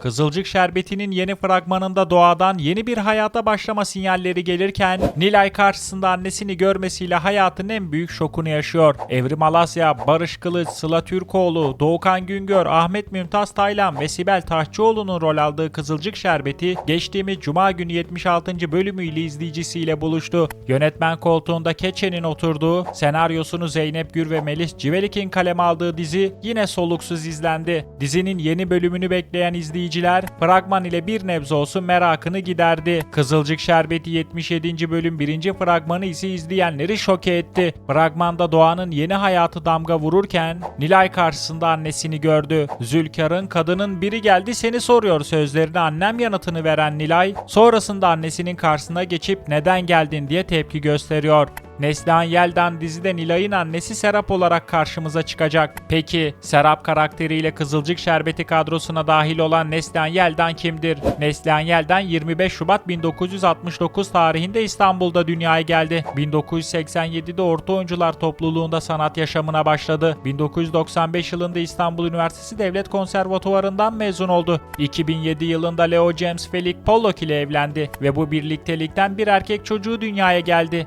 Kızılcık Şerbeti'nin yeni fragmanında doğadan yeni bir hayata başlama sinyalleri gelirken Nilay karşısında annesini görmesiyle hayatın en büyük şokunu yaşıyor. Evrim Alasya, Barış Kılıç, Sıla Türkoğlu, Doğukan Güngör, Ahmet Mümtaz Taylan ve Sibel Taşçıoğlu'nun rol aldığı Kızılcık Şerbeti geçtiğimiz Cuma günü 76. bölümüyle izleyicisiyle buluştu. Yönetmen koltuğunda Keçe'nin oturduğu, senaryosunu Zeynep Gür ve Melis Civelik'in kaleme aldığı dizi yine soluksuz izlendi. Dizinin yeni bölümünü bekleyen izleyiciler fragman ile bir nebze olsun merakını giderdi. Kızılcık Şerbeti 77. bölüm 1. fragmanı ise izleyenleri şoke etti. Fragmanda Doğan'ın yeni hayatı damga vururken Nilay karşısında annesini gördü. Zülkar'ın kadının biri geldi seni soruyor sözlerine annem yanıtını veren Nilay sonrasında annesinin karşısına geçip neden geldin diye tepki gösteriyor. Neslihan Yeldan dizide Nilay'ın annesi Serap olarak karşımıza çıkacak. Peki Serap karakteriyle Kızılcık Şerbeti kadrosuna dahil olan Neslihan Yeldan kimdir? Neslihan Yeldan 25 Şubat 1969 tarihinde İstanbul'da dünyaya geldi. 1987'de Orta Oyuncular Topluluğunda sanat yaşamına başladı. 1995 yılında İstanbul Üniversitesi Devlet Konservatuvarı'ndan mezun oldu. 2007 yılında Leo James Felix Pollock ile evlendi ve bu birliktelikten bir erkek çocuğu dünyaya geldi.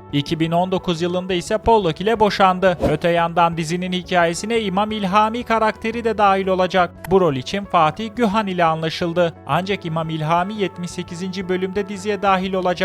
2019 yılında ise Pollock ile boşandı. Öte yandan dizinin hikayesine İmam İlhami karakteri de dahil olacak. Bu rol için Fatih Gühan ile anlaşıldı. Ancak İmam İlhami 78. bölümde diziye dahil olacak.